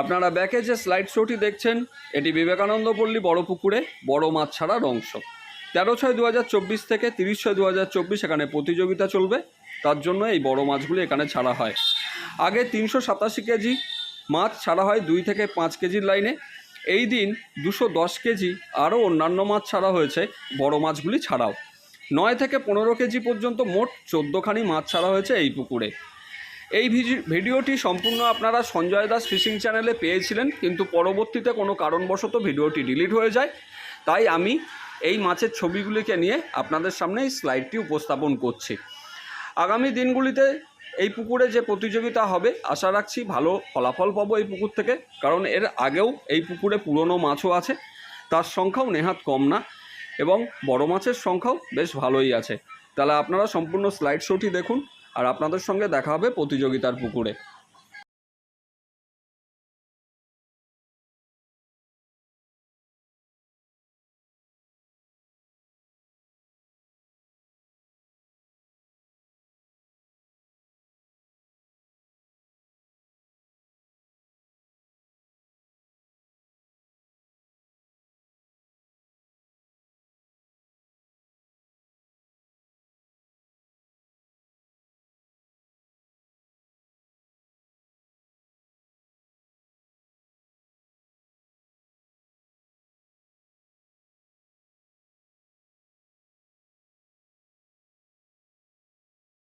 আপনারা ব্যাকে যে স্লাইড শোটি দেখছেন, এটি বিবেকানন্দ পল্লী বড় পুকুরে, বড় মাছ ছাড়ার অংশ তেরো ছয় দু থেকে তিরিশ ছয় দু এখানে প্রতিযোগিতা চলবে, তার জন্য এই বড় মাছগুলি এখানে ছাড়া হয়। আগে তিনশো সাতাশি কেজি মাছ ছাড়া হয় দুই থেকে পাঁচ কেজির লাইনে এই দিন দুশো দশ কেজি আরও অন্যান্য মাছ ছাড়া হয়েছে, বড় মাছগুলি ছাড়াও। নয় থেকে পনেরো কেজি পর্যন্ত মোট চোদ্দোখানি মাছ ছাড়া হয়েছে এই পুকুরে। এই ভিডিওটি সম্পূর্ণ আপনারা সঞ্জয় দাস ফিশিং চ্যানেলে পেয়েছিলেন, কিন্তু পরবর্তীতে কোনো কারণবশত ভিডিওটি ডিলিট হয়ে যায়। তাই আমি এই মাছের ছবিগুলিকে নিয়ে আপনাদের সামনে এই স্লাইডটি উপস্থাপন করছি। আগামী দিনগুলিতে এই পুকুরে যে প্রতিযোগিতা হবে, আশা রাখছি ভালো ফলাফল পাবো এই পুকুর থেকে। কারণ এর আগেও এই পুকুরে পুরনো মাছও আছে, তার সংখ্যাও নেহাত কম না এবং বড় মাছের সংখ্যাও বেশ ভালোই আছে। তাহলে আপনারা সম্পূর্ণ স্লাইড শোটি দেখুন, আর আপনাদের সঙ্গে দেখা হবে প্রতিযোগিতার পুকুরে।